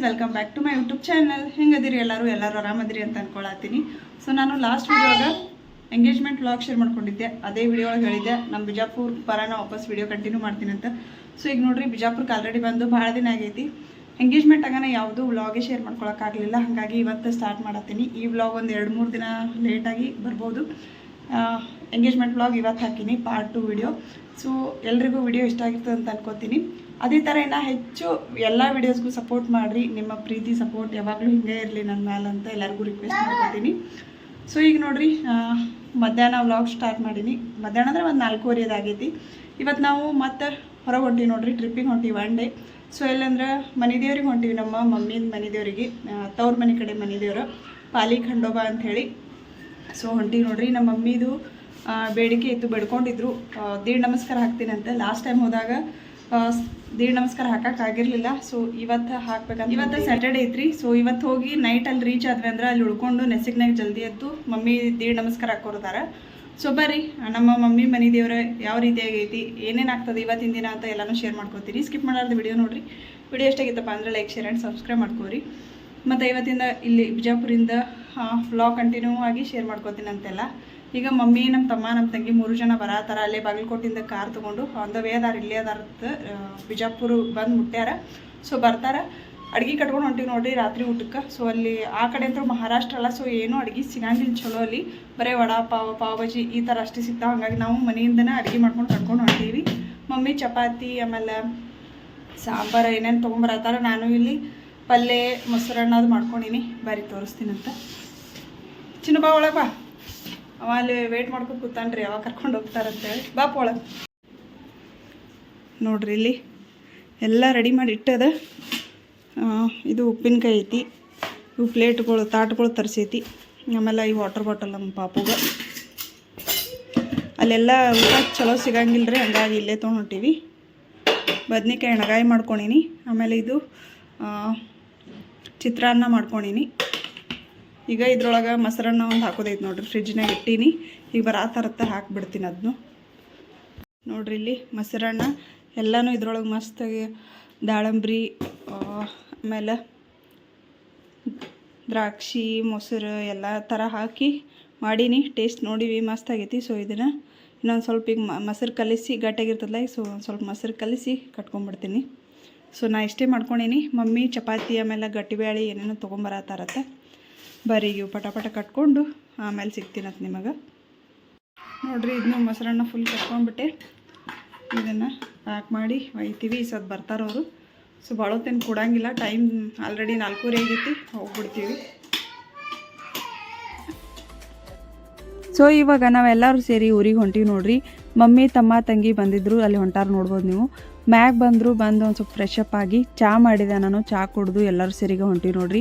Guys welcome back to my YouTube channel ಹೆಂಗದಿರಿ ಎಲ್ಲರೂ? ಎಲ್ಲರೂ ಆರಾಮದಿರಿ ಅಂತ ಅನ್ಕೊಳತ್ತೀನಿ. ಸೊ ನಾನು ಲಾಸ್ಟ್ ವಿಡಿಯೋಗ ಎಂಗೇಜ್ಮೆಂಟ್ ವ್ಲಾಗ್ ಶೇರ್ ಮಾಡ್ಕೊಂಡಿದ್ದೆ. ಅದೇ ವಿಡಿಯೋ ಒಳಗೆ ಹೇಳಿದ್ದೆ ನಮ್ಮ ಬಿಜಾಪುರ್ ಬರೋಣ ವಾಪಸ್ ವಿಡಿಯೋ ಕಂಟಿನ್ಯೂ ಮಾಡ್ತೀನಿ ಅಂತ. ಸೊ ಈಗ ನೋಡ್ರಿ ಬಿಜಾಪುರಕ್ಕೆ ಆಲ್ರೆಡಿ ಬಂದು ಭಾಳ ದಿನ ಆಗೈತಿ. ಎಂಗೇಜ್ಮೆಂಟ್ ಆಗಾನ ಯಾವುದೂ ವ್ಲಾಗೇ ಶೇರ್ ಮಾಡ್ಕೊಳಕ್ಕಾಗಲಿಲ್ಲ ಹಾಗಾಗಿ ಇವತ್ತು ಸ್ಟಾರ್ಟ್ ಮಾಡತ್ತೀನಿ. ಈ ವ್ಲಾಗ್ ಒಂದು ಎರಡು ಮೂರು ದಿನ ಲೇಟಾಗಿ ಬರ್ಬೋದು. ಎಂಗೇಜ್ಮೆಂಟ್ ವ್ಲಾಗ್ ಇವತ್ತು ಹಾಕಿನಿ ಪಾರ್ಟ್ ಟು ವಿಡಿಯೋ ಸೊ ಎಲ್ರಿಗೂ ವಿಡಿಯೋ ಇಷ್ಟ ಆಗಿರ್ತದೆ ಅಂತ ಅನ್ಕೋತೀನಿ. ಅದೇ ಥರ ಇನ್ನು ಹೆಚ್ಚು ಎಲ್ಲ ವಿಡಿಯೋಸ್ಗೂ ಸಪೋರ್ಟ್ ಮಾಡಿರಿ. ನಿಮ್ಮ ಪ್ರೀತಿ ಸಪೋರ್ಟ್ ಯಾವಾಗಲೂ ಹಿಂಗೆ ಇರಲಿ ನನ್ನ ಮ್ಯಾಲ ಅಂತ ಎಲ್ಲರಿಗೂ ರಿಕ್ವೆಸ್ಟ್ ಮಾಡ್ಕೊತೀನಿ. ಸೊ ಈಗ ನೋಡಿರಿ ಮಧ್ಯಾಹ್ನ ವ್ಲಾಗ್ ಸ್ಟಾರ್ಟ್ ಮಾಡೀನಿ. ಮಧ್ಯಾಹ್ನ ಅಂದರೆ ಒಂದು ನಾಲ್ಕೂವರೆ ಆಗೈತಿ. ಇವತ್ತು ನಾವು ಮತ್ತೆ ಹೊರಗೆ ಹೊಂಟೀವಿ ನೋಡಿರಿ ಟ್ರಿಪ್ಪಿಗೆ ಹೊಂಟೀವಿ ಒನ್ ಡೇ ಸೊ ಎಲ್ಲಂದ್ರೆ ಮನೆ ದೇವ್ರಿಗೆ ಹೊಂಟೀವಿ ನಮ್ಮ ಮಮ್ಮಿನ ಮನೆ ದೇವರಿಗೆ ತವ್ರ ಮನೆ ಕಡೆ ಮನೆ ದೇವರು, ಪಾಲಿ ಖಂಡೋಬಾ ಅಂಥೇಳಿ ಸೊ ಹೊಂಟೀವಿ ನೋಡಿರಿ, ನಮ್ಮ ಮಮ್ಮಿದು ಬೇಡಿಕೆ ಇತ್ತು ಬೆಡ್ಕೊಂಡಿದ್ರು. ದೀಡ್ ನಮಸ್ಕಾರ ಹಾಕ್ತೀನಿ ಅಂತ. ಲಾಸ್ಟ್ ಟೈಮ್ ಹೋದಾಗ ದೀಡ್ ನಮಸ್ಕಾರ ಹಾಕಕ್ಕಾಗಿರ್ಲಿಲ್ಲ ಸೊ ಇವತ್ತು ಹಾಕ್ಬೇಕಂತ ಇವತ್ತು ಸ್ಯಾಟರ್ಡೇ ಐತ್ರಿ. ಸೊ ಇವತ್ತು ಹೋಗಿ ನೈಟ್ ಅಲ್ಲಿ ರೀಚ್ ಆದ್ವಿ ಅಂದ್ರೆ ಅಲ್ಲಿ ಉಳ್ಕೊಂಡು ನೆಸಿಗ್ನಾಗ ಜಲ್ದಿ ಎದ್ದು ಮಮ್ಮಿ ದೀಡ್ ನಮಸ್ಕಾರ ಹಾಕೋರ್ದಾರ. ಸೊ ಬರ್ರಿ. ನಮ್ಮ ಮಮ್ಮಿ ಮನೆ ದೇವ್ರ ಯಾವ ರೀತಿ ಐತಿ ಏನೇನು ಆಗ್ತದೆ ಇವತ್ತಿನ ದಿನ ಅಂತ ಎಲ್ಲಾನು ಶೇರ್ ಮಾಡ್ಕೋತೀರಿ. ಸ್ಕಿಪ್ ಮಾಡಾರ್ದು ವಿಡಿಯೋ ನೋಡಿರಿ. ವಿಡಿಯೋ ಎಷ್ಟಾಗಿತ್ತಪ್ಪ ಅಂದರೆ ಲೈಕ್ ಶೇರ್ ಆ್ಯಂಡ್ ಸಬ್ಸ್ಕ್ರೈಬ್ ಮಾಡ್ಕೋರಿ. ಮತ್ತು ಇವತ್ತಿಂದ ಇಲ್ಲಿ ಬಿಜಾಪುರಿಂದ ವ್ಲಾಗ್ ಕಂಟಿನ್ಯೂ ಆಗಿ ಶೇರ್ ಮಾಡ್ಕೋತೀನಿ ಅಂತೆಲ್ಲ ಈಗ ಮಮ್ಮಿ ನಮ್ಮ ತಮ್ಮ ನಮ್ಮ ತಂಗಿ ಮೂರು ಜನ ಬರತ್ತಾರ ಅಲ್ಲೇ ಬಾಗಲಕೋಟಿಂದ ಕಾರ್ ತೊಗೊಂಡು ಆನ್ ವೇ ಅದಾರ, ಇಲ್ಲೇ ಅದಾರತ್ ಬಿಜಾಪುರ ಬಂದು ಮುಟ್ಟ್ಯಾರ. ಸೊ ಬರ್ತಾರ. ಅಡ್ಗೆ ಕಟ್ಕೊಂಡು ಹೊಂಟಿವಿ ನೋಡ್ರಿ ರಾತ್ರಿ ಊಟಕ್ಕೆ. ಸೊ ಅಲ್ಲಿ ಆ ಕಡೆ ಅಂತೂ ಮಹಾರಾಷ್ಟ್ರ ಅಲ್ಲ. ಸೊ ಏನೂ ಅಡ್ಗೆ ಸಿಗಂಗಿಲ್ಲ ಚಲೋ ಅಲ್ಲಿ. ಬರೀ ವಡಾ, ಪಾವ್ ಪಾವ್ ಬಜಿ ಈ ಥರ ಅಷ್ಟೇ ಸಿಗ್ತಾವೆ. ಹಂಗಾಗಿ ನಾವು ಮನೆಯಿಂದನೇ ಅಡುಗೆ ಮಾಡ್ಕೊಂಡು ಕಟ್ಕೊಂಡು ಹೊಂಟೀವಿ. ಮಮ್ಮಿ ಚಪಾತಿ, ಆಮೇಲೆ ಸಾಂಬಾರು ಏನೇನು ತೊಗೊಂಬರತ್ತಾರ ನಾನು ಇಲ್ಲಿ ಪಲ್ಯ ಮೊಸರನ್ನ ಅದು ಮಾಡ್ಕೊಂಡೀನಿ. ಬಾರಿ ತೋರಿಸ್ತೀನಂತ. ಚಿನ್ನಬಾ ಒಳಗೆ ಬಾ. ಅವ ಅಲ್ಲಿ ವೇಟ್ ಮಾಡ್ಕೊಂಡು ಕೂತಾನ್ರಿ ಯಾವಾಗ ಕರ್ಕೊಂಡು ಹೋಗ್ತಾರಂತೇಳಿ ಬಾಪ ಒಳಗೆ ನೋಡ್ರಿ ಇಲ್ಲಿ ಎಲ್ಲ ರೆಡಿ ಮಾಡಿ ಇಟ್ಟದ. ಇದು ಉಪ್ಪಿನಕಾಯಿ ಐತಿ. ಇವು ಪ್ಲೇಟ್ಗಳು, ತಾಟ್ಗಳು ತರಿಸೈತಿ. ಆಮೇಲೆ ಈ ವಾಟರ್ ಬಾಟಲ್ ನಮ್ಮ ಪಾಪುಗ. ಅಲ್ಲೆಲ್ಲ ಊಟ ಚಲೋ ಸಿಗಂಗಿಲ್ಲ ರೀ ಹಂಗಾಗಿ ಇಲ್ಲೇ ತೊಗೊಂಡು ಹೊಂಟೀವಿ ಬದ್ನಿಕಾಯಿ ಎಣಗಾಯಿ ಮಾಡ್ಕೊಂಡೀನಿ ಆಮೇಲೆ ಇದು ಚಿತ್ರಾನ್ನ ಮಾಡ್ಕೊಂಡೀನಿ ಈಗ ಇದ್ರೊಳಗೆ ಮೊಸರನ್ನ ಒಂದು ಹಾಕೋದೈತೆ ನೋಡ್ರಿ. ಫ್ರಿಜ್ನಾಗ ಇಟ್ಟೀನಿ. ಈಗ ಬರಾತರತ್ತ ಹಾಕ್ಬಿಡ್ತೀನಿ ಅದನ್ನು ನೋಡ್ರಿ ಇಲ್ಲಿ ಮೊಸರನ್ನ ಎಲ್ಲನೂ ಇದ್ರೊಳಗೆ ಮಸ್ತಾಗಿ ದಾಳಂಬ್ರಿ ಆಮೇಲೆ ದ್ರಾಕ್ಷಿ, ಮೊಸರು ಎಲ್ಲ ಥರ ಹಾಕಿ ಮಾಡೀನಿ. ಟೇಸ್ಟ್ ನೋಡಿವಿ, ಮಸ್ತ್ ಆಗೈತಿ. ಸೊ ಇದನ್ನು ಇನ್ನೊಂದು ಸ್ವಲ್ಪ ಈಗ ಮೊಸರು ಕಲಿಸಿ, ಗಟ್ಟಿಯಾಗಿರ್ತದಲ್ಲ ಈಗ ಸೊ ಒಂದು ಸ್ವಲ್ಪ ಮೊಸರು ಕಲಿಸಿ ಕಟ್ಕೊಂಡ್ಬಿಡ್ತೀನಿ. ಸೊ ನಾ ಇಷ್ಟೇ ಮಾಡ್ಕೊಂಡೀನಿ. ಮಮ್ಮಿ, ಚಪಾತಿ ಆಮೇಲೆ ಗಟ್ಟಿಬೇಳೆ ಏನೇನೋ ತೊಗೊಂಬರತ್ತಾರತ್ತೆ ಬರೀ ಇವು ಪಟ ಪಟ ಕಟ್ಕೊಂಡು ಆಮೇಲೆ ಸಿಗ್ತೀನತ್ ನಿಮಗೆ. ನೋಡಿರಿ ಇದನ್ನು ಮೊಸರನ್ನ ಫುಲ್ ಕಟ್ಕೊಂಡ್ಬಿಟ್ಟೆ. ಇದನ್ನು ಪ್ಯಾಕ್ ಮಾಡಿ ಒಯ್ತೀವಿ. ಈ ಸದ್ ಬರ್ತಾರವರು ಸೊ ಭಾಳ ಹೊತ್ತೇನು ಕೊಡಂಗಿಲ್ಲ. ಟೈಮ್ ಆಲ್ರೆಡಿ ನಾಲ್ಕೂವರೆ ಆಗೈತಿ. ಹೋಗ್ಬಿಡ್ತೀವಿ. ಸೊ ಇವಾಗ ನಾವೆಲ್ಲರೂ ಸೇರಿ ಊರಿಗೆ ಹೊಂಟೀವಿ ನೋಡ್ರಿ. ಮಮ್ಮಿ, ತಮ್ಮ, ತಂಗಿ ಬಂದಿದ್ರು. ಅಲ್ಲಿ ಹೊಂಟಾರ ನೋಡ್ಬೋದು ನೀವು. ಮ್ಯಾಗ್ ಬಂದರು ಬಂದು ಒಂದು ಸ್ವಲ್ಪ ಫ್ರೆಶ್ ಅಪ್ ಆಗಿ ಚಹಾ ಮಾಡಿದೆ ನಾನು. ಚಹಾ ಕುಡಿದು ಎಲ್ಲರೂ ಸೇರಿಗೆ ಹೊಂಟಿ ನೋಡ್ರಿ.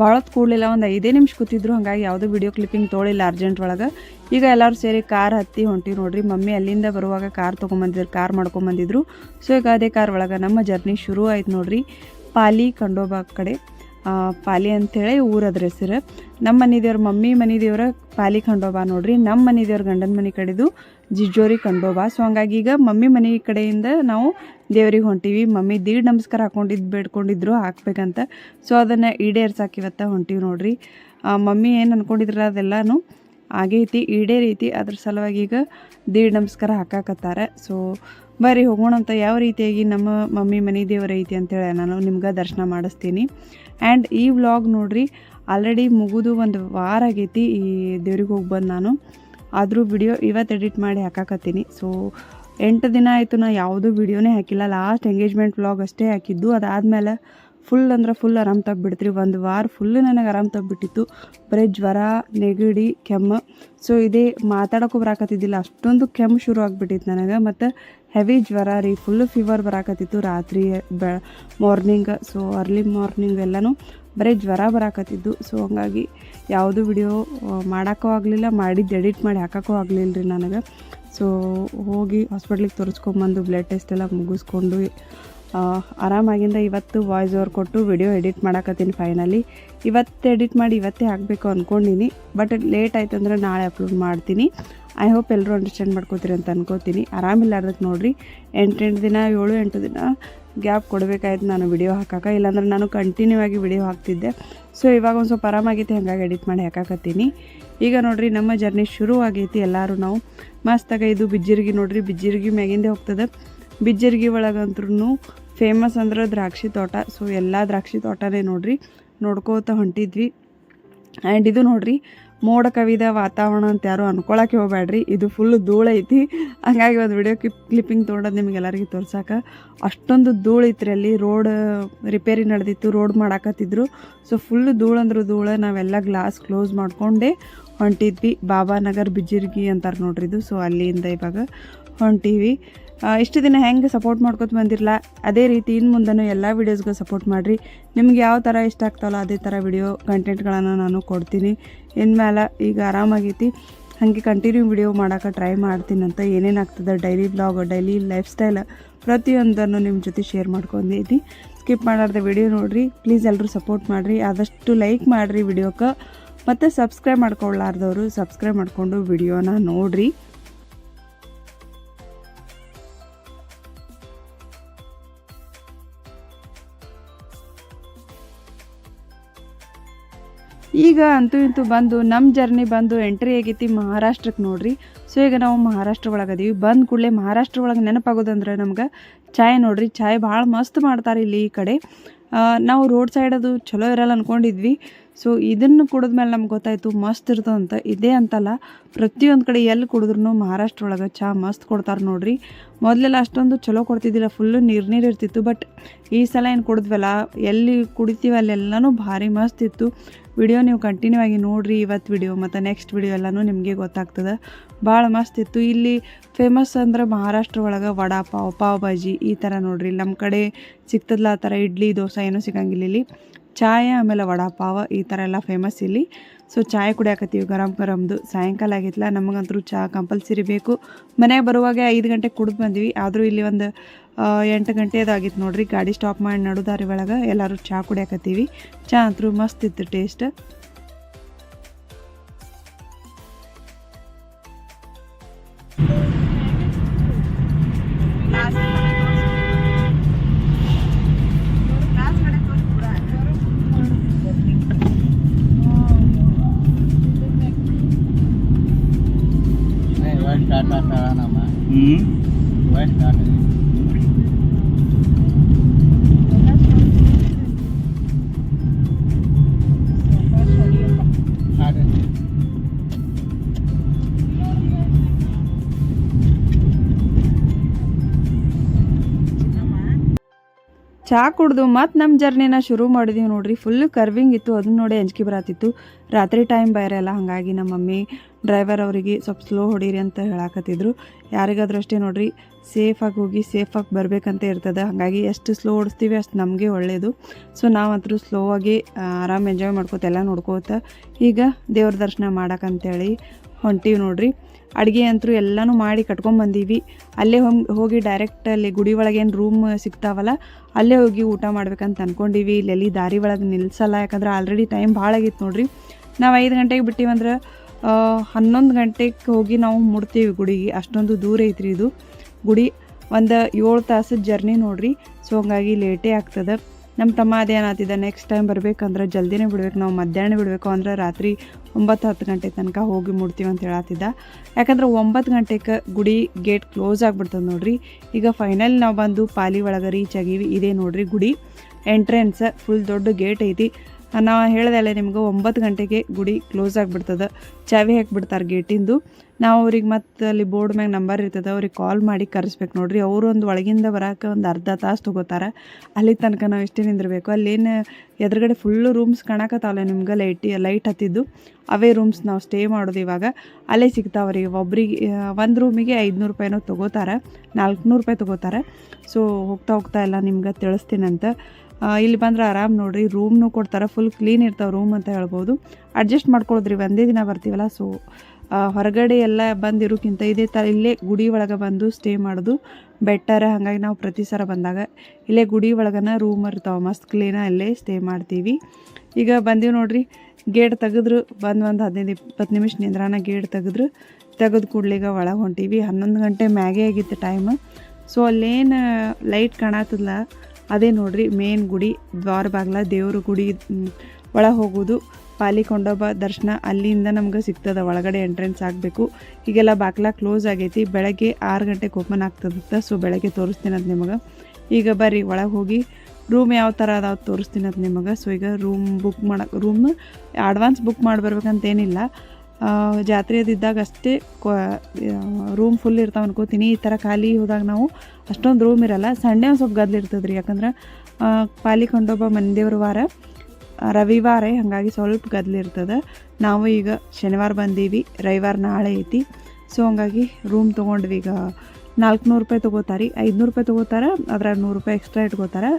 ಭಾಳತ್ ಕೂಡಲಿಲ್ಲ, ಒಂದು ಐದೇ ನಿಮಿಷ ಕೂತಿದ್ರು. ಹಾಗಾಗಿ ಯಾವುದೂ ವಿಡಿಯೋ ಕ್ಲಿಪ್ಪಿಂಗ್ ತೋಳಿಲ್ಲ ಅರ್ಜೆಂಟ್ ಒಳಗೆ. ಈಗ ಎಲ್ಲರೂ ಸೇರಿ ಕಾರ್ ಹತ್ತಿ ಹೊಂಟಿ ನೋಡ್ರಿ. ಮಮ್ಮಿ ಅಲ್ಲಿಂದ ಬರುವಾಗ ಕಾರ್ ತೊಗೊಂಬಂದಿದ್ರು ಕಾರ್ ಮಾಡ್ಕೊಂಬಂದಿದ್ರು. ಸೊ ಈಗ ಅದೇ ಕಾರ್ ಒಳಗೆ ನಮ್ಮ ಜರ್ನಿ ಶುರು ಆಯ್ತು ನೋಡ್ರಿ. ಪಾಲಿ ಕಂಡೋಬಾ ಕಡೆ. ಪಾಲಿ ಅಂಥೇಳಿ ಊರದ್ರೆ ಸರ್ ಹೆಸರು. ನಮ್ಮ ಮನೆ ದೇವ್ರ ಮಮ್ಮಿ ಮನೆ ದೇವ್ರ ಪಾಲಿ ಕಂಡೋಬಾ ನೋಡ್ರಿ. ನಮ್ಮ ಮನೆ ದೇವ್ರ ಗಂಡನ ಮನೆ ಕಡೆದು ಜಿಜೋರಿ ಕಂಡೋಬ ಸೊ ಹಂಗಾಗಿ ಈಗ ಮಮ್ಮಿ ಮನೆ ಕಡೆಯಿಂದ ನಾವು ದೇವ್ರಿಗೆ ಹೊಂಟೀವಿ. ಮಮ್ಮಿ ದೀಡ್ ನಮಸ್ಕಾರ ಹಾಕೊಂಡಿದ್ದು ಬೇಡ್ಕೊಂಡಿದ್ರು, ಹಾಕ್ಬೇಕಂತ. ಸೊ ಅದನ್ನು ಈಡೇರ್ಸಾಕ ಇವತ್ತ ಹೊಂಟೀವಿ ನೋಡ್ರಿ. ಮಮ್ಮಿ ಏನು ಹಾಗೇ ಅದೆಲ್ಲನೂ ಆಗೈತಿ ಈಡೇರೈತಿ ಅದ್ರ ಸಲುವಾಗಿ ಈಗ ದೀಡ್ ನಮಸ್ಕಾರ ಹಾಕಾಕತ್ತಾರ. ಸೊ ಬರೀ ಹೋಗೋಣ ಅಂತ ಯಾವ ರೀತಿಯಾಗಿ ನಮ್ಮ ಮಮ್ಮಿ ಮನೆ ದೇವ್ರ ಐತಿ ಅಂತೇಳಿ ನಾನು ನಿಮ್ಗೆ ದರ್ಶನ ಮಾಡಿಸ್ತೀನಿ. ಆ್ಯಂಡ್ ಈ ವ್ಲಾಗ್ ನೋಡ್ರಿ ಆಲ್ರೆಡಿ ಮುಗಿದು ಒಂದು ವಾರ ಆಗೈತಿ ಈ ದೇವ್ರಿಗೆ ಹೋಗಿ ಬಂದು ನಾನು. ಆದರೂ ವಿಡಿಯೋ ಇವತ್ತು ಎಡಿಟ್ ಮಾಡಿ ಹಾಕಾಕತ್ತೀನಿ. ಸೊ ಎಂಟು ದಿನ ಆಯಿತು ನಾ ಯಾವುದೂ ವಿಡಿಯೋನೇ ಹಾಕಿಲ್ಲ. ಲಾಸ್ಟ್ ಎಂಗೇಜ್ಮೆಂಟ್ ವ್ಲಾಗ್ ಅಷ್ಟೇ ಹಾಕಿದ್ದು. ಅದಾದಮೇಲೆ ಫುಲ್ ಅಂದ್ರೆ ಫುಲ್ ಆರಾಮ್ ತಗ್ಬಿಡ್ತ್ರಿ. ಒಂದು ವಾರ ಫುಲ್ ನನಗೆ ಆರಾಮ್ ತಗ್ಬಿಟ್ಟಿತ್ತು. ಬರೀ ಜ್ವರ, ನೆಗಡಿ, ಕೆಮ್ಮು. ಸೊ ಇದೇ ಮಾತಾಡೋಕ್ಕೂ ಬರಾಕತ್ತಿದ್ದಿಲ್ಲ ಅಷ್ಟೊಂದು ಕೆಮ್ಮು ಶುರು ಆಗಿಬಿಟ್ಟಿತ್ತು ನನಗೆ. ಮತ್ತು ಹೆವಿ ಜ್ವರ ರೀ ಫುಲ್ ಫೀವರ್ ಬರಾಕತ್ತಿತ್ತು ರಾತ್ರಿ, ಬೆ ಮಾರ್ನಿಂಗ್ ಸೊ ಅರ್ಲಿ ಮಾರ್ನಿಂಗ್ ಎಲ್ಲನೂ ಬರೀ ಜ್ವರ ಬರಾಕತ್ತಿದ್ದು. ಸೊ ಹಂಗಾಗಿ ಯಾವುದೂ ವಿಡಿಯೋ ಮಾಡೋಕ್ಕೂ ಆಗಲಿಲ್ಲ, ಮಾಡಿದ್ದು ಎಡಿಟ್ ಮಾಡಿ ಹಾಕೋಕ್ಕೂ ಆಗಲಿಲ್ಲ ರೀ ನನಗೆ. ಸೊ ಹೋಗಿ ಹಾಸ್ಪಿಟ್ಲಿಗೆ ತೋರಿಸ್ಕೊಂಬಂದು ಬ್ಲಡ್ ಟೆಸ್ಟ್ ಎಲ್ಲ ಮುಗಿಸ್ಕೊಂಡು ಆರಾಮಾಗಿಂದ ಇವತ್ತು ವಾಯ್ಸ್ ಓವರ್ ಕೊಟ್ಟು ವಿಡಿಯೋ ಎಡಿಟ್ ಮಾಡಕತ್ತೀನಿ ಫೈನಲಿ ಇವತ್ತು ಎಡಿಟ್ ಮಾಡಿ ಇವತ್ತೇ ಹಾಕಬೇಕು ಅಂದ್ಕೊಂಡಿನಿ ಬಟ್ ಲೇಟ್ ಆಯ್ತು ಅಂದ್ರೆ ನಾಳೆ ಅಪ್ಲೋಡ್ ಮಾಡ್ತೀನಿ. ಐ ಹೋಪ್ ಎಲ್ಲರೂ ಅಂಡರ್ಸ್ಟ್ಯಾಂಡ್ ಮಾಡ್ಕೋತೀರಿ ಅಂತ ಅನ್ಕೋತೀನಿ. ಆರಾಮಿಲ್ಲಾರ್ದಕ್ಕೆ ನೋಡಿರಿ. ಎಂಟೆಂಟು ದಿನ, ಏಳು ಎಂಟು ದಿನ ಗ್ಯಾಪ್ ಕೊಡಬೇಕಾಯ್ತು ನಾನು ವಿಡಿಯೋ ಹಾಕಾಕ. ಇಲ್ಲಾಂದ್ರೆ ನಾನು ಕಂಟಿನ್ಯೂ ಆಗಿ ವಿಡಿಯೋ ಹಾಕ್ತಿದ್ದೆ. ಸೊ ಇವಾಗ ಒಂದು ಸ್ವಲ್ಪ ಆರಾಮಾಗೈತಿ ಹಾಗಾಗಿ ಎಡಿಟ್ ಮಾಡಿ ಹಾಕಾಕತ್ತೀನಿ. ಈಗ ನೋಡ್ರಿ, ನಮ್ಮ ಜರ್ನಿ ಶುರು ಆಗೈತಿ. ಎಲ್ಲರೂ ನಾವು ಮಸ್ತಾಗ ಇದು ಬಿಜ್ಜಿರ್ಗಿ ನೋಡ್ರಿ. ಬಿಜ್ಜಿರ್ಗಿ ಮ್ಯಾಗಿಂದೆ ಹೋಗ್ತದೆ. ಬಿಜ್ಜಿರ್ಗಿ ಒಳಗಂತ್ರೂ ಫೇಮಸ್ ಅಂದ್ರೆ ದ್ರಾಕ್ಷಿ ತೋಟ. ಸೊ ಎಲ್ಲ ದ್ರಾಕ್ಷಿ ತೋಟನೇ ನೋಡಿರಿ. ನೋಡ್ಕೋತ ಹೊಂಟಿದ್ವಿ. ಆ್ಯಂಡ್ ಇದು ನೋಡ್ರಿ ಮೋಡ ಕವಿದ ವಾತಾವರಣ ಅಂತ ಯಾರು ಅನ್ಕೊಳಕ್ಕೆ ಹೋಗ್ಬೇಡ್ರಿ. ಇದು ಫುಲ್ ಧೂಳು ಐತಿ. ಹಂಗಾಗಿ ಒಂದು ವಿಡಿಯೋ ಕ್ಲಿಪ್ ಕ್ಲಿಪ್ಪಿಂಗ್ ನಿಮಗೆ ಎಲ್ಲರಿಗೂ ತೋರ್ಸಕ್ಕೆ ಅಷ್ಟೊಂದು ಧೂಳು ಐತ್ರಿ ಅಲ್ಲಿ. ರೋಡ್ ರಿಪೇರಿ ನಡೆದಿತ್ತು ರೋಡ್ ಮಾಡಾಕತ್ತಿದ್ರು. ಸೊ ಫುಲ್ ಧೂಳು ಅಂದ್ರೆ ಧೂಳು, ನಾವೆಲ್ಲ ಗ್ಲಾಸ್ ಕ್ಲೋಸ್ ಮಾಡಿಕೊಂಡೆ ಹೊಂಟಿದ್ವಿ. ಬಾಬಾ ನಗರ್ ಬಿಜ್ಜಿರ್ಗಿ ಅಂತಾರೆ ನೋಡ್ರಿ ಇದು. ಸೊ ಅಲ್ಲಿಂದ ಇವಾಗ ಹೊಂಟೀವಿ. ಇಷ್ಟು ದಿನ ಹೆಂಗೆ ಸಪೋರ್ಟ್ ಮಾಡ್ಕೊತ ಬಂದಿರಲ್ಲ ಅದೇ ರೀತಿ ಇನ್ನು ಮುಂದೆನೂ ಎಲ್ಲ ವೀಡಿಯೋಸ್ಗೂ ಸಪೋರ್ಟ್ ಮಾಡಿರಿ. ನಿಮ್ಗೆ ಯಾವ ಥರ ಇಷ್ಟ ಆಗ್ತಾವಲ್ಲ ಅದೇ ಥರ ವಿಡಿಯೋ ಕಂಟೆಂಟ್ಗಳನ್ನು ನಾನು ಕೊಡ್ತೀನಿ. ಇನ್ಮೇಲೆ ಈಗ ಆರಾಮಾಗೈತಿ. ಹಾಗೆ ಕಂಟಿನ್ಯೂ ವಿಡಿಯೋ ಮಾಡೋಕೆ ಟ್ರೈ ಮಾಡ್ತೀನಿ ಅಂತ ಏನೇನು ಆಗ್ತದೆ daily blog daily lifestyle ಪ್ರತಿಯೊಂದನ್ನು ನಿಮ್ಮ ಜೊತೆ ಶೇರ್ ಮಾಡ್ಕೊಂಡಿದ್ದೀನಿ ಸ್ಕಿಪ್ ಮಾಡಾರ್ದ ವಿಡಿಯೋ ನೋಡಿರಿ. ಪ್ಲೀಸ್ ಎಲ್ಲರೂ ಸಪೋರ್ಟ್ ಮಾಡಿರಿ. ಆದಷ್ಟು ಲೈಕ್ ಮಾಡಿರಿ ವಿಡಿಯೋಕ್ಕೆ ಮತ್ತು ಸಬ್ಸ್ಕ್ರೈಬ್ ಮಾಡ್ಕೊಳ್ಳಾರ್ದವರು ಸಬ್ಸ್ಕ್ರೈಬ್ ಮಾಡಿಕೊಂಡು ವಿಡಿಯೋನ ನೋಡಿರಿ. ಈಗ ಅಂತೂ ಇಂತೂ ಬಂದು ನಮ್ಮ ಜರ್ನಿ ಬಂದು ಎಂಟ್ರಿ ಆಗೈತಿ ಮಹಾರಾಷ್ಟ್ರಕ್ಕೆ ನೋಡ್ರಿ. ಸೊ ಈಗ ನಾವು ಮಹಾರಾಷ್ಟ್ರ ಒಳಗೆ ಅದೀವಿ. ಬಂದ ಕೂಡಲೇ ಮಹಾರಾಷ್ಟ್ರ ಒಳಗೆ ನೆನಪಾಗೋದಂದ್ರೆ ನಮ್ಗೆ ಚಾಯ್ ನೋಡ್ರಿ. ಚಾಯ್ ಭಾಳ ಮಸ್ತ್ ಮಾಡ್ತಾರೆ ಇಲ್ಲಿ ಈ ಕಡೆ. ನಾವು ರೋಡ್ ಸೈಡ್ ಅದು ಚಲೋ ಇರಲ್ಲ ಅಂದ್ಕೊಂಡಿದ್ವಿ ಸೊ ಇದನ್ನು ಕುಡಿದ್ಮೇಲೆ ನಮ್ಗೆ ಗೊತ್ತಾಯಿತು ಮಸ್ತ್ ಇರ್ತದೆ ಅಂತ. ಇದೇ ಅಂತಲ್ಲ, ಪ್ರತಿಯೊಂದು ಕಡೆ ಎಲ್ಲಿ ಕುಡಿದ್ರು ಮಹಾರಾಷ್ಟ್ರ ಒಳಗೆ ಚಹಾ ಮಸ್ತ್ ಕೊಡ್ತಾರೆ ನೋಡ್ರಿ. ಮೊದಲೆಲ್ಲ ಅಷ್ಟೊಂದು ಚಲೋ ಕೊಡ್ತಿದ್ದಿಲ್ಲ ಫುಲ್ಲು ನೀರು ನೀರು ಇರ್ತಿತ್ತು. ಬಟ್ ಈ ಸಲ ಏನು ಕುಡಿದ್ವಲ್ಲ, ಎಲ್ಲಿ ಕುಡಿತೀವಿ ಅಲ್ಲೆಲ್ಲನೂ ಭಾರಿ ಮಸ್ತ್ ಇತ್ತು. ವಿಡಿಯೋ ನೀವು ಕಂಟಿನ್ಯೂ ಆಗಿ ನೋಡಿರಿ ಇವತ್ತು ವಿಡಿಯೋ ಮತ್ತು ನೆಕ್ಸ್ಟ್ ವಿಡಿಯೋ ಎಲ್ಲನೂ ನಿಮಗೆ ಗೊತ್ತಾಗ್ತದೆ. ಭಾಳ ಮಸ್ತ್ ಇತ್ತು. ಇಲ್ಲಿ ಫೇಮಸ್ ಅಂದ್ರೆ ಮಹಾರಾಷ್ಟ್ರ ಒಳಗೆ ವಡಾ ಪಾವ್ ಪಾವ್ ಭಾಜಿ ಈ ಥರ ನೋಡ್ರಿ. ನಮ್ಮ ಕಡೆ ಸಿಗ್ತದಲ್ಲ ಆ ಥರ ಇಡ್ಲಿ, ದೋಸೆ ಏನೂ ಸಿಗಂಗಿಲ್ಲ ಇಲ್ಲಿ. ಚಾಯ್ ಆಮೇಲೆ ವಡಾ ಪಾವ ಈ ಥರ ಎಲ್ಲ ಫೇಮಸ್ ಇಲ್ಲಿ. ಸೊ ಚಾಯ್ ಕುಡಿಯಾಕತ್ತೀವಿ ಗರಂ ಗರಮ್ದು ಸಾಯಂಕಾಲ ಆಗಿತ್ತಲ್ಲ ನಮಗಂತೂ ಚಹಾ ಕಂಪಲ್ಸರಿ ಬೇಕು. ಮನೆಗೆ ಬರುವಾಗ ಐದು ಗಂಟೆಗೆ ಕುಡಿದು ಬಂದ್ವಿ. ಆದರೂ ಇಲ್ಲಿ ಒಂದು ಎಂಟು ಎಂಟು ಗಂಟೆದಾಗಿತ್ತು ನೋಡ್ರಿ. ಗಾಡಿ ಸ್ಟಾಪ್ ಮಾಡಿ ನಡುದಾರಿ ಒಳಗೆ ಎಲ್ಲರೂ ಚಹಾ ಕುಡಿಯಾಕತ್ತೀವಿ. ಚಹಾ ಅಂತರೂ ಮಸ್ತ್ ಇತ್ತು ಟೇಸ್ಟ್ ಚಹಾ ಕುಡ್ದು ಮತ್ತು ನಮ್ಮ ಜರ್ನಿನ ಶುರು ಮಾಡಿದೀವಿ ನೋಡ್ರಿ. ಫುಲ್ ಕರ್ವಿಂಗ್ ಇತ್ತು. ಅದನ್ನ ನೋಡಿ ಅಂಜಿಕೆ ಬರತ್ತಿತ್ತು ರಾತ್ರಿ ಟೈಮ್ ಬೇರೆ ಅಲ್ಲ. ಹಾಗಾಗಿ ನಮ್ಮ ಮಮ್ಮಿ ಡ್ರೈವರ್ ಅವರಿಗೆ ಸ್ವಲ್ಪ ಸ್ಲೋ ಹೊಡೀರಿ ಅಂತ ಹೇಳಾಕತ್ತಿದ್ರು. ಯಾರಿಗಾದ್ರೂ ಅಷ್ಟೇ ನೋಡ್ರಿ. ಸೇಫಾಗಿ ಹೋಗಿ ಸೇಫಾಗಿ ಬರಬೇಕಂತ ಇರ್ತದೆ. ಹಾಗಾಗಿ ಎಷ್ಟು ಸ್ಲೋ ಓಡಿಸ್ತೀವಿ ಅಷ್ಟು ನಮಗೆ ಒಳ್ಳೆಯದು ಸೊ ನಾವಂತರೂ ಸ್ಲೋ ಆಗಿ ಆರಾಮ್ ಎಂಜಾಯ್ ಮಾಡ್ಕೋತ ಎಲ್ಲ ನೋಡ್ಕೋತ ಈಗ ದೇವ್ರ ದರ್ಶನ ಮಾಡಕ್ಕಂತೇಳಿ ಹೊಂಟೀವಿ ನೋಡ್ರಿ. ಅಡುಗೆ ಅಂತೂ ಎಲ್ಲನೂ ಮಾಡಿ ಕಟ್ಕೊಂಬಂದೀವಿ ಅಲ್ಲೇ ಹೋಗಿ ಡೈರೆಕ್ಟ್ ಅಲ್ಲಿ ಗುಡಿ ಒಳಗೇನು ರೂಮ್ ಸಿಗ್ತಾವಲ್ಲ, ಅಲ್ಲೇ ಹೋಗಿ ಊಟ ಮಾಡ್ಬೇಕಂತ ಅನ್ಕೊಂಡೀವಿ. ಇಲ್ಲೆಲ್ಲಿ ದಾರಿ ಒಳಗೆ ನಿಲ್ಸಲ್ಲ, ಯಾಕಂದ್ರೆ ಆಲ್ರೆಡಿ ಟೈಮ್ ಭಾಳ ಆಗಿತ್ತು ನೋಡ್ರಿ. ನಾವು ಐದು ಗಂಟೆಗೆ ಬಿಟ್ಟಿವಂದ್ರೆ ಹನ್ನೊಂದು ಗಂಟೆಗೆ ಹೋಗಿ ನಾವು ಮುಡ್ತೀವಿ ಗುಡಿಗೆ. ಅಷ್ಟೊಂದು ದೂರ ಐತ್ರಿ ಇದು. ಗುಡಿ ಒಂದು ಏಳು ತಾಸು ಜರ್ನಿ ನೋಡ್ರಿ. ಸೊ ಹಂಗಾಗಿ ಲೇಟೇ ಆಗ್ತದೆ. ನಮ್ಮ ತಮ್ಮ ಅದೇನಾತಿದೆ ನೆಕ್ಸ್ಟ್ ಟೈಮ್ ಬರಬೇಕಂದ್ರೆ ಜಲ್ದಿನೇ ಬಿಡ್ಬೇಕು. ನಾವು ಮಧ್ಯಾಹ್ನ ಬಿಡಬೇಕು. ಅಂದ್ರೆ ರಾತ್ರಿ ಒಂಬತ್ತು ಹತ್ತು ಗಂಟೆ ತನಕ ಹೋಗಿ ಮುಡ್ತೀವಿ ಅಂತ ಹೇಳತ್ತಿದ್ದ. ಯಾಕಂದ್ರೆ ಒಂಬತ್ತು ಗಂಟೆಗೆ ಗುಡಿ ಗೇಟ್ ಕ್ಲೋಸ್ ಆಗಿಬಿಡ್ತದೆ ನೋಡ್ರಿ. ಈಗ ಫೈನಲ್ ನಾವು ಬಂದು ಪಾಲಿ ಒಳಗೆ ರೀಚ್ ಆಗೀವಿ. ಇದೇ ನೋಡ್ರಿ ಗುಡಿ. ಎಂಟ್ರೆನ್ಸ್ ಫುಲ್ ದೊಡ್ಡ ಗೇಟ್ ಐತಿ. ನಾವು ಹೇಳ್ದಲ್ಲ ನಿಮ್ಗೆ ಒಂಬತ್ತು ಗಂಟೆಗೆ ಗುಡಿ ಕ್ಲೋಸ್ ಆಗಿಬಿಡ್ತದೆ. ಚಾವಿ ಹಾಕ್ಬಿಡ್ತಾರೆ ಗೇಟಿಂದು. ನಾವು ಅವ್ರಿಗೆ ಮತ್ತೆ ಅಲ್ಲಿ ಬೋರ್ಡ್ ಮ್ಯಾಗ ನಂಬರ್ ಇರ್ತದೆ, ಅವ್ರಿಗೆ ಕಾಲ್ ಮಾಡಿ ಕರೆಸ್ಬೇಕು ನೋಡ್ರಿ. ಅವರು ಒಂದು ಒಳಗಿಂದ ಬರೋಕೆ ಒಂದು ಅರ್ಧ ತಾಸು ತೊಗೋತಾರೆ. ಅಲ್ಲಿ ತನಕ ನಾವು ಇಷ್ಟೇ ನಿಂದಿರಬೇಕು. ಅಲ್ಲೇನು ಎದುರುಗಡೆ ಫುಲ್ಲು ರೂಮ್ಸ್ ಕಾಣಕತ್ತಾವಲ್ಲ ನಿಮ್ಗೆ ಲೈಟ್ ಲೈಟ್ ಹತ್ತಿದ್ದು. ಅವೇ ರೂಮ್ಸ್ ನಾವು ಸ್ಟೇ ಮಾಡೋದು ಇವಾಗ. ಅಲ್ಲೇ ಸಿಗ್ತಾವ್ರಿ ಒಬ್ರಿಗೆ, ಒಂದು ರೂಮಿಗೆ ಐದುನೂರು ರೂಪಾಯಿನೋ ತೊಗೋತಾರೆ. ನಾಲ್ಕುನೂರು ರೂಪಾಯಿ ತೊಗೋತಾರೆ. ಸೊ ಹೋಗ್ತಾ ಹೋಗ್ತಾ ಎಲ್ಲ ನಿಮ್ಗೆ ತಿಳಿಸ್ತೀನಂತ. ಇಲ್ಲಿ ಬಂದ್ರೆ ಆರಾಮ್ ನೋಡ್ರಿ. ರೂಮ್ನು ಕೊಡ್ತಾರೆ. ಫುಲ್ ಕ್ಲೀನ್ ಇರ್ತಾವೆ ರೂಮ್ ಅಂತ ಹೇಳ್ಬೋದು. ಅಡ್ಜಸ್ಟ್ ಮಾಡ್ಕೊಳ್ಳೋದ್ರಿ ಒಂದೇ ದಿನ ಬರ್ತೀವಲ್ಲ ಸೊ ಹೊರಗಡೆ ಎಲ್ಲ ಬಂದಿರೋಕ್ಕಿಂತ ಇದೇ ಥರ ಇಲ್ಲೇ ಗುಡಿ ಒಳಗೆ ಬಂದು ಸ್ಟೇ ಮಾಡೋದು ಬೆಟರ್ ಹಾಗಾಗಿ ನಾವು ಪ್ರತಿ ಸಲ ಬಂದಾಗ ಇಲ್ಲೇ ಗುಡಿ ಒಳಗನ ರೂಮ್ ಇರ್ತಾವೆ, ಮಸ್ತ್ ಕ್ಲೀನ ಇಲ್ಲೇ ಸ್ಟೇ ಮಾಡ್ತೀವಿ. ಈಗ ಬಂದೀವಿ ನೋಡ್ರಿ ಗೇಟ್ ತೆಗೆದ್ರು, ಬಂದು ಒಂದು ಹದಿನೈದು ಇಪ್ಪತ್ತು ನಿಮಿಷ ನಿಂದ್ರಾನ ಗೇಟ್ ತೆಗೆದ್ರು, ತೆಗೆದು ಕೂಡ್ಲಿಗ ಒಳಗೆ ಹೊಂಟೀವಿ. ಹನ್ನೊಂದು ಗಂಟೆ ಮ್ಯಾಗೆ ಆಗಿತ್ತು ಟೈಮ್ ಸೊ ಅಲ್ಲೇನು ಲೈಟ್ ಕಾಣತ್ತಲ್ಲ ಅದೇ ನೋಡ್ರಿ, ಮೇನ್ ಗುಡಿ, ದ್ವಾರ ಬಾಗ್ಲ, ದೇವ್ರ ಗುಡಿ ಒಳಗೆ ಹೋಗೋದು ಪಾಲಿಕೊಂಡೊಬ್ಬ ದರ್ಶನ ಅಲ್ಲಿಂದ ನಮ್ಗೆ ಸಿಗ್ತದೆ. ಒಳಗಡೆ ಎಂಟ್ರೆನ್ಸ್ ಆಗಬೇಕು. ಈಗೆಲ್ಲ ಬಾಗ್ಲ ಕ್ಲೋಸ್ ಆಗೈತಿ. ಬೆಳಗ್ಗೆ ಆರು ಗಂಟೆಗೆ ಓಪನ್ ಆಗ್ತದಂತ ಸೊ ಬೆಳಗ್ಗೆ ತೋರಿಸ್ತೀನಿ ಅದು ನಿಮಗೆ. ಈಗ ಬರ್ರಿ, ಒಳಗೆ ಹೋಗಿ. ರೂಮ್ ಯಾವ ಥರ ಅದಾವ ತೋರಿಸ್ತೀನಿ ಅದು ನಿಮಗೆ. ಸೊ ಈಗ ರೂಮ್ ಬುಕ್ ಮಾಡೋಕೆ ರೂಮ್ ಅಡ್ವಾನ್ಸ್ ಬುಕ್ ಮಾಡಿ ಬರ್ಬೇಕಂತೇನಿಲ್ಲ ಜಾತ್ರೆ ಅದಿದ್ದಾಗ ಅಷ್ಟೇ ರೂಮ್ ಫುಲ್ ಇರ್ತಾವೆ ಅನ್ಕೋತೀನಿ. ಈ ಥರ ಖಾಲಿ ಹೋದಾಗ ನಾವು ಅಷ್ಟೊಂದು ರೂಮ್ ಇರಲ್ಲ. ಸಂಡೇ ಒಂದು ಸ್ವಲ್ಪ ಗದ್ಲು ಇರ್ತದೆ ರೀ ಯಾಕಂದ್ರೆ ಪಾಲಿ ಕೊಂಡೊಬ್ಬ ಮಂದೇವ್ರ ವಾರ ರವಿವಾರ ಹಾಗಾಗಿ ಸ್ವಲ್ಪ ಗದ್ಲು ಇರ್ತದೆ. ನಾವು ಈಗ ಶನಿವಾರ ಬಂದೀವಿ, ರವಿವಾರ ನಾಳೆ ಐತಿ. ಸೊ ಹಂಗಾಗಿ ರೂಮ್ ತೊಗೊಂಡ್ವಿ. ಈಗ ನಾಲ್ಕುನೂರು ರೂಪಾಯಿ ತೊಗೋತಾರೆ. ಐದುನೂರು ರೂಪಾಯಿ ತೊಗೋತಾರೆ, ಅದ್ರಾಗ ನೂರು ರೂಪಾಯಿ ಎಕ್ಸ್ಟ್ರಾ ಇಟ್ಕೋತಾರೆ.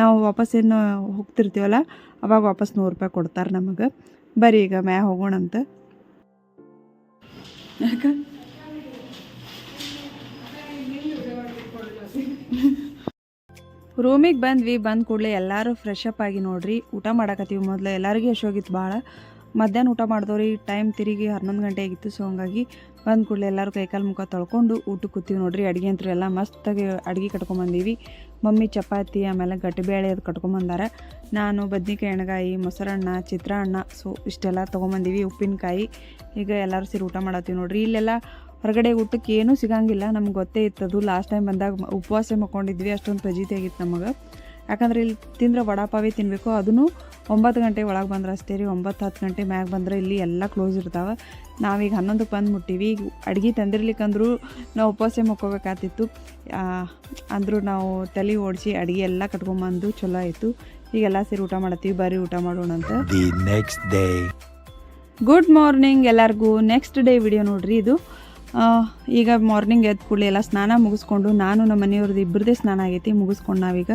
ನಾವು ವಾಪಸ್ ಏನು ಹೋಗ್ತಿರ್ತೀವಲ್ಲ, ಅವಾಗ ವಾಪಸ್ ನೂರು ರೂಪಾಯಿ ಕೊಡ್ತಾರೆ ನಮಗೆ. ಬರೀ ಈಗ ಮ್ಯಾ ಹೋಗೋಣಂತ. ಯಾಕೆ? ರೂಮಿಗೆ ಬಂದ್ವಿ, ಬಂದ ಕೂಡಲೇ ಎಲ್ಲರೂ ಫ್ರೆಶ್ ಅಪ್ ಆಗಿ ನೋಡ್ರಿ. ಊಟ ಮಾಡಕತ್ತೀವಿ ಮೊದಲು. ಎಲ್ಲರಿಗೂ ಎಷ್ಟೋಗಿತ್ತು ಭಾಳ ಮಧ್ಯಾಹ್ನ ಊಟ ಮಾಡಿದವ್ರಿ ಟೈಮ್ ತಿರುಗಿ ಹನ್ನೊಂದು ಗಂಟೆ ಆಗಿತ್ತು ಸೊ ಹಂಗಾಗಿ ಬಂದ ಕೂಡಲೇ ಎಲ್ಲರೂ ಕೈಕಾಲು ಮುಖ ತೊಳ್ಕೊಂಡು ಊಟಕ್ಕೆ ಕೂತೀವಿ ನೋಡ್ರಿ. ಅಡುಗೆ ಅಂತೂ ಎಲ್ಲ ಮಸ್ತಾಗಿ ಅಡುಗೆ ಕಟ್ಕೊಂಬಂದೀವಿ ಮಮ್ಮಿ ಚಪಾತಿ, ಆಮೇಲೆ ಗಟ್ಟಿಬೇಳೆ ಅದು ಕಟ್ಕೊಂಬಂದಾರ. ನಾನು ಬದ್ನಿಕಾಯಿ ಎಣ್ಗಾಯಿ, ಮೊಸರನ್ನ, ಚಿತ್ರಾನ್ನ, ಸೊ ಇಷ್ಟೆಲ್ಲ ತೊಗೊಂಬಂದೀವಿ, ಉಪ್ಪಿನಕಾಯಿ. ಈಗ ಎಲ್ಲರೂ ಸೇರಿ ಊಟ ಮಾಡತ್ತೀವಿ ನೋಡ್ರಿ. ಇಲ್ಲೆಲ್ಲ ಹೊರಗಡೆ ಊಟಕ್ಕೆ ಏನೂ ಸಿಗಂಗಿಲ್ಲ. ನಮ್ಗೆ ಗೊತ್ತೇ ಇತ್ತದು. ಲಾಸ್ಟ್ ಟೈಮ್ ಬಂದಾಗ ಉಪವಾಸ ಮಕ್ಕೊಂಡಿದ್ವಿ ಅಷ್ಟೊಂದು ಫಜೀತಿ ಆಗಿತ್ತು ನಮಗೆ. ಯಾಕಂದ್ರೆ ಇಲ್ಲಿ ತಿಂದರೆ ವಡಾಪಾವೇ ತಿನ್ನಬೇಕು ಅದನ್ನು ಒಂಬತ್ತು ಗಂಟೆ ಒಳಗೆ ಬಂದ್ರೆ ಅಷ್ಟೇ ರೀ. ಒಂಬತ್ತು ಹತ್ತು ಗಂಟೆ ಮ್ಯಾಗ ಬಂದ್ರೆ ಇಲ್ಲಿ ಎಲ್ಲ ಕ್ಲೋಸ್ ಇರ್ತಾವೆ. ನಾವೀಗ ಹನ್ನೊಂದಕ್ಕೆ ಬಂದು ಮುಟ್ಟಿವಿ ಈಗ ಅಡ್ಗೆ ತಂದಿರ್ಲಿಕ್ಕಂದ್ರೂ ನಾವು ಉಪವಾಸ ಮಕ್ಕೋಬೇಕಾತಿತ್ತು ಅಂದರೂ ನಾವು ತಲೆ ಓಡಿಸಿ ಅಡುಗೆ ಎಲ್ಲ ಕಟ್ಕೊಂಬಂದು ಚಲೋ ಆಯಿತು. ಈಗೆಲ್ಲ ಸೇರಿ ಊಟ ಮಾಡತ್ತೀವಿ ಬರೀ ಊಟ ಮಾಡೋಣ ಅಂತ. The next day good morning ಎಲ್ಲರಿಗೂ. ನೆಕ್ಸ್ಟ್ ಡೇ ವಿಡಿಯೋ ನೋಡ್ರಿ ಇದು. ಈಗ ಮಾರ್ನಿಂಗ್ ಎದ್ದು ಕೂಡಲೇ ಎಲ್ಲ ಸ್ನಾನ ಮುಗಿಸ್ಕೊಂಡು ನಾನು ನಮ್ಮ ಮನೆಯವ್ರದ್ದು ಇಬ್ಬರದೇ ಸ್ನಾನ ಆಗೈತಿ ಮುಗಿಸ್ಕೊಂಡು ನಾವೀಗ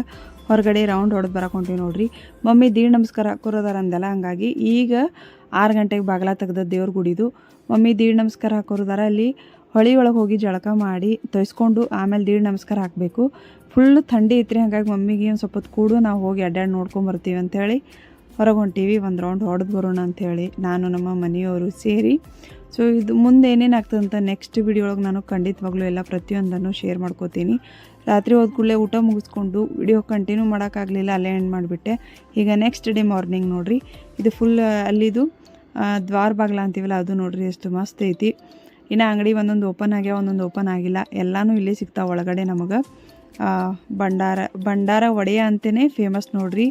ಹೊರಗಡೆ ರೌಂಡ್ ಹೊಡೆದು ಬರಕೊಂತೀವಿ ನೋಡ್ರಿ. ಮಮ್ಮಿ ದೀಡ್ ನಮಸ್ಕಾರ ಹಾಕೋರದಾರ ಅಂದೆಲ್ಲ ಹಂಗಾಗಿ ಈಗ ಆರು ಗಂಟೆಗೆ ಬಾಗಿಲ ತೆಗ್ದ ದೇವ್ರ ಗುಡಿದು, ಮಮ್ಮಿ, ದೀಡ್ ನಮಸ್ಕಾರ ಹಾಕೋರ್ದಾರ. ಅಲ್ಲಿ ಹೊಳಿ ಒಳಗೆ ಹೋಗಿ ಜಳಕ ಮಾಡಿ ತೊಯ್ಸ್ಕೊಂಡು ಆಮೇಲೆ ದೀಡ್ ನಮಸ್ಕಾರ ಹಾಕಬೇಕು. ಫುಲ್ ಥಂಡಿ ಐತ್ರಿ, ಹಾಗಾಗಿ ಮಮ್ಮಿಗೆ ಒಂದು ಸ್ವಲ್ಪ ಕೂಡು, ನಾವು ಹೋಗಿ ಅಡ್ಡಾಡಿ ನೋಡ್ಕೊಂಬರ್ತೀವಿ ಅಂಥೇಳಿ ಹೊರಗೆ ಹೊಂಟೀವಿ, ಒಂದು ರೌಂಡ್ ಹೊಡೆದು ಬರೋಣ ಅಂಥೇಳಿ ನಾನು, ನಮ್ಮ ಮನೆಯವರು ಸೇರಿ ಸೊ ಇದು ಮುಂದೆ ಏನೇನು ಆಗ್ತದೆ ಅಂತ ನೆಕ್ಸ್ಟ್ ವಿಡಿಯೋ ಒಳಗೆ ನಾನು ಖಂಡಿತವಾಗ್ಲೂ ಎಲ್ಲ ಪ್ರತಿಯೊಂದನ್ನು ಶೇರ್ ಮಾಡ್ಕೋತೀನಿ. ರಾತ್ರಿ ಹೋದ ಕೂಡಲೇ ಊಟ ಮುಗಿಸ್ಕೊಂಡು ವಿಡಿಯೋ ಕಂಟಿನ್ಯೂ ಮಾಡೋಕ್ಕಾಗಲಿಲ್ಲ ಅಲ್ಲೇ ಎಂಡ್ ಮಾಡಿಬಿಟ್ಟೆ. ಈಗ ನೆಕ್ಸ್ಟ್ ಡೇ ಮಾರ್ನಿಂಗ್ ನೋಡಿರಿ. ಇದು ಫುಲ್ ಅಲ್ಲಿದು ದ್ವಾರ ಬಾಗ್ಲ ಅಂತೀವಲ್ಲ, ಅದು ನೋಡ್ರಿ ಎಷ್ಟು ಮಸ್ತ್ ಐತಿ. ಇನ್ನು ಅಂಗಡಿ ಒಂದೊಂದು ಓಪನ್ ಆಗ್ಯಾವ, ಒಂದೊಂದು ಓಪನ್ ಆಗಿಲ್ಲ. ಎಲ್ಲನೂ ಇಲ್ಲೇ ಸಿಗ್ತಾವೆ ಒಳಗಡೆ ನಮಗೆ. ಭಂಡಾರ ಭಂಡಾರ ಒಡೆಯ ಅಂತಲೇ ಫೇಮಸ್ ನೋಡ್ರಿ.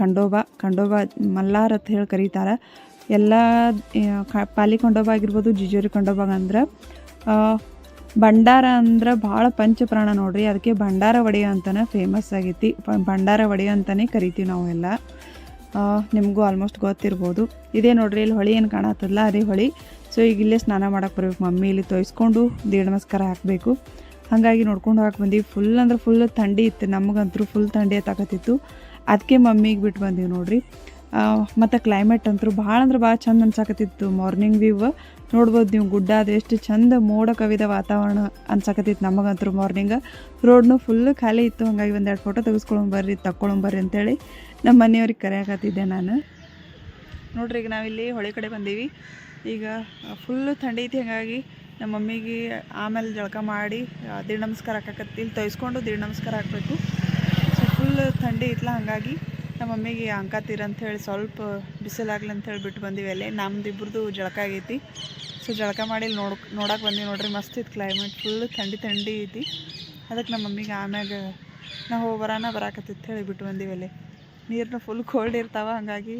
ಖಂಡೋಬಾ ಖಂಡೋಬಾ ಮಲ್ಲಾರ್ ಅಂತ ಹೇಳಿ ಕರೀತಾರೆ. ಎಲ್ಲ ಪಾಲಿ ಖಂಡೋಬಾ ಆಗಿರ್ಬೋದು ಜಿಜೋರಿ ಖಂಡೋಬಾಗ ಅಂದ್ರೆ ಭಂಡಾರ ಅಂದ್ರೆ ಭಾಳ ಪಂಚಪ್ರಾಣ ನೋಡ್ರಿ. ಅದಕ್ಕೆ ಭಂಡಾರ ಒಡೆಯ ಅಂತಾನೆ ಫೇಮಸ್ ಆಗೈತಿ. ಭಂಡಾರ ಒಡೆಯ ಅಂತಲೇ ಕರಿತೀವಿ ನಾವು ಎಲ್ಲ. ನಿಮಗೂ ಆಲ್ಮೋಸ್ಟ್ ಗೊತ್ತಿರ್ಬೋದು. ಇದೇ ನೋಡ್ರಿ, ಇಲ್ಲಿ ಹೊಳಿ ಏನು ಕಾಣತ್ತಲ್ಲ ಅದೇ ಹೊಳಿ. ಸೊ ಈಗ ಇಲ್ಲೇ ಸ್ನಾನ ಮಾಡಕ್ಕೆ ಬರ್ಬೇಕು. ಮಮ್ಮಿ ಇಲ್ಲಿ ತೊಯ್ಸ್ಕೊಂಡು ದೇಡ್ ನಮಸ್ಕಾರ ಹಾಕಬೇಕು. ಹಾಗಾಗಿ ನೋಡ್ಕೊಂಡು ಹಾಕಿ ಬಂದೀವಿ. ಫುಲ್ ಅಂದ್ರೆ ಫುಲ್ ಥಂಡಿ ಇತ್ತು. ನಮಗಂತೂ ಫುಲ್ ಥಂಡಿ ಎತ್ತಾಕತ್ತಿತ್ತು ಅದಕ್ಕೆ ಮಮ್ಮಿಗೆ ಬಿಟ್ಟು ಬಂದೀವಿ ನೋಡ್ರಿ. ಮತ್ತು ಕ್ಲೈಮೇಟ್ ಅಂತೂ ಭಾಳ ಅಂದ್ರೆ ಭಾಳ ಚಂದ ಅನ್ಸಾಕತ್ತಿತ್ತು ಮಾರ್ನಿಂಗ್ ವ್ಯೂವ್ ನೋಡ್ಬೋದು ನೀವು ಗುಡ್ಡ ಅದು ಎಷ್ಟು ಚಂದ ಮೋಡ ಕವಿದ ವಾತಾವರಣ ಅನ್ಸಕತ್ತಿತ್ತು ನಮಗಂತೂ ಮಾರ್ನಿಂಗ್ ರೋಡ್ನು ಫುಲ್ ಖಾಲಿ ಇತ್ತು, ಹಾಗಾಗಿ ಒಂದೆರಡು ಫೋಟೋ ತೆಗೆಸ್ಕೊಳಂಬರ್ರಿ ಬರ್ರಿ ಅಂತೇಳಿ ನಮ್ಮ ಮನೆಯವ್ರಿಗೆ ಕರೆಯಾಕತ್ತಿದ್ದೆ ನಾನು. ನೋಡ್ರಿ ಈಗ ನಾವಿಲ್ಲಿ ಹೊಳೆ ಕಡೆ ಬಂದೀವಿ. ಈಗ ಫುಲ್ಲು ಥಂಡಿ ಐತಿ, ಹಾಗಾಗಿ ನಮ್ಮ ಮಮ್ಮಿಗೆ ಆಮೇಲೆ ಜಳಕ ಮಾಡಿ ದೀಡ್ ನಮಸ್ಕಾರ ಹಾಕಕತ್ತಿ, ಇಲ್ಲಿ ತೊಯ್ಸ್ಕೊಂಡು ದೀಡ್ ನಮಸ್ಕಾರ ಹಾಕಬೇಕು. ಸೊ ಫುಲ್ ಥಂಡಿ ಇತ್ತಲ್ಲ ಹಾಗಾಗಿ ನಮ್ಮ ಮಮ್ಮಿಗೆ ಅಂಕಾತೀರ ಹೇಳಿ ಸ್ವಲ್ಪ ಬಿಸಿಲಾಗ್ಲಿ ಅಂಥೇಳಿ ಬಿಟ್ಟು ಬಂದೀವಿ ಅಲ್ಲಿ. ನಮ್ದು ಇಬ್ರದ್ದು ಜಳಕ ಆಗೈತಿ. ಸೊ ಜಳಕ ಮಾಡಿ ನೋಡ್ ನೋಡೋಕೆ ಬಂದೀವಿ ನೋಡ್ರಿ. ಮಸ್ತ್ ಇತ್ತು ಕ್ಲೈಮೇಟ್ ಫುಲ್ ಥಂಡಿ ಥಂಡಿ ಐತಿ. ಅದಕ್ಕೆ ನಮ್ಮ ಮಮ್ಮಿಗೆ ಆಮ್ಯಾಗ ನಾವು ಹೋಗಿ ಬರಾನ ಬರಾಕತ್ತಿತ್ತು ಹೇಳಿ ಬಿಟ್ಟು ಬಂದೀವಿ ಅಲ್ಲಿ. ನೀರನ್ನ ಫುಲ್ ಕೋಲ್ಡ್ ಇರ್ತಾವ. ಹಾಗಾಗಿ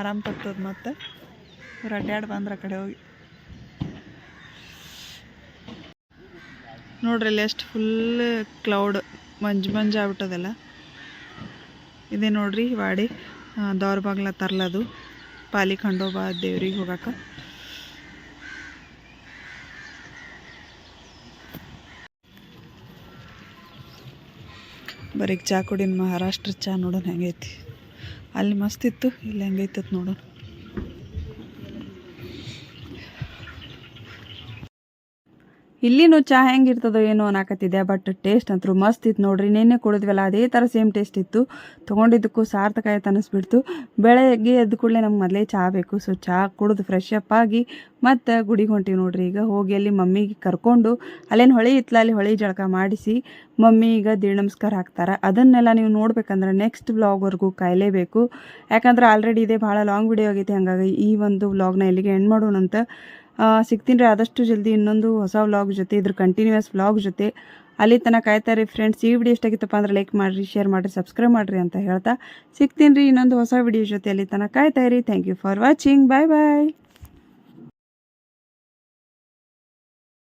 ಆರಾಮ್ ತಗ್ತದೆ ಮತ್ತು. ಇವ್ರು ಅಡ್ಡಾಡಿ ಬಂದ್ರೆ ಆ ಕಡೆ ಹೋಗಿ. ನೋಡ್ರಿ ಇಲ್ಲಿ ಎಷ್ಟು ಫುಲ್ ಕ್ಲೌಡ್ ಮಂಜು ಮಂಜು ಆಗ್ಬಿಟ್ಟದಲ್ಲ. ಇದೇ ನೋಡ್ರಿ ವಾಡಿ. ದೌರ್ ಬಾಗ್ಲ ತರ್ಲದು. ಪಾಲಿ ಖಂಡೋಬಾ ದೇವ್ರಿಗೆ ಹೋಗಾಕ. ಬರೀ ಚಾ ಕುಡಿನ ಮಹಾರಾಷ್ಟ್ರ ಚಾ ನೋಡೋಣ ಹೆಂಗೈತಿ. ಅಲ್ಲಿ ಮಸ್ತ್ ಇತ್ತು, ಇಲ್ಲಿ ಹೆಂಗೈತತ್ ನೋಡೋಣ ಇಲ್ಲಿನೂ ಚಹಾ ಹೆಂಗಿರ್ತದೋ ಏನೋ ಅನ್ನಕತ್ತಿದೆ ಬಟ್ ಟೇಸ್ಟ್ ಅಂತೂ ಮಸ್ತ್ ಇತ್ತು ನೋಡ್ರಿ. ನಿನ್ನೆ ಕುಡಿದ್ವಲ್ಲ, ಅದೇ ಥರ ಸೇಮ್ ಟೇಸ್ಟ್ ಇತ್ತು. ತೊಗೊಂಡಿದ್ದಕ್ಕೂ ಸಾರ್ಥಕ ಆಯ್ತು ಅನ್ನಿಸ್ಬಿಡ್ತು ಬೆಳಗ್ಗೆ ಎದ್ದ ಕೂಡಲೇ ನಮ್ಗೆ ಮೊದಲೇ ಚಹಾ ಬೇಕು. ಸೊ ಚಹಾ ಕುಡಿದು ಫ್ರೆಶ್ ಅಪ್ ಆಗಿ ಮತ್ತು ಗುಡಿಗೆ ಹೊಂಟೀವಿ ನೋಡ್ರಿ. ಈಗ ಹೋಗಿ ಅಲ್ಲಿ ಮಮ್ಮಿಗೆ ಕರ್ಕೊಂಡು, ಅಲ್ಲೇನು ಹೊಳೆ ಇತ್ತಲ್ಲ ಅಲ್ಲಿ ಹೊಳೆ ಜಳಕ ಮಾಡಿಸಿ ಮಮ್ಮಿ ಈಗ ದೀಡ್ ನಮಸ್ಕಾರ ಹಾಕ್ತಾರೆ. ಅದನ್ನೆಲ್ಲ ನೀವು ನೋಡ್ಬೇಕಂದ್ರೆ ನೆಕ್ಸ್ಟ್ ವ್ಲಾಗ್ವರೆಗೂ ಕಾಯಲೇಬೇಕು. ಯಾಕಂದ್ರೆ ಆಲ್ರೆಡಿ ಇದೆ, ಭಾಳ ಲಾಂಗ್ ವಿಡಿಯೋ ಆಗೈತೆ. ಹಾಗಾಗಿ ಈ ಒಂದು ವ್ಲಾಗ್ನ ಇಲ್ಲಿಗೆ ಎಂಡ್ ಮಾಡೋಣಂತ ಸಿಗ್ತೀನಿ ರೀ. ಆದಷ್ಟು ಜಲ್ದಿ ಇನ್ನೊಂದು ಹೊಸ ವ್ಲಾಗ್ ಜೊತೆ, ಇದ್ರ ಕಂಟಿನ್ಯೂಯಸ್ ವ್ಲಾಗ್ ಜೊತೆ ಅಲ್ಲಿ ತನಕ ಕಾಯ್ತಾ ರೀ ಫ್ರೆಂಡ್ಸ್ ಈ ವಿಡಿಯೋ ಎಷ್ಟಾಗಿತ್ತಪ್ಪ ಅಂದ್ರೆ ಲೈಕ್ ಮಾಡಿರಿ ಶೇರ್ ಮಾಡಿರಿ ಸಬ್ಸ್ಕ್ರೈಬ್ ಮಾಡಿರಿ ಅಂತ ಹೇಳ್ತಾ ಸಿಗ್ತೀನಿ ರೀ. ಇನ್ನೊಂದು ಹೊಸ ವಿಡಿಯೋ ಜೊತೆ ಅಲ್ಲಿ ತನಕ ಕಾಯ್ತಾ ಇರಿ. Thank you for watching bye bye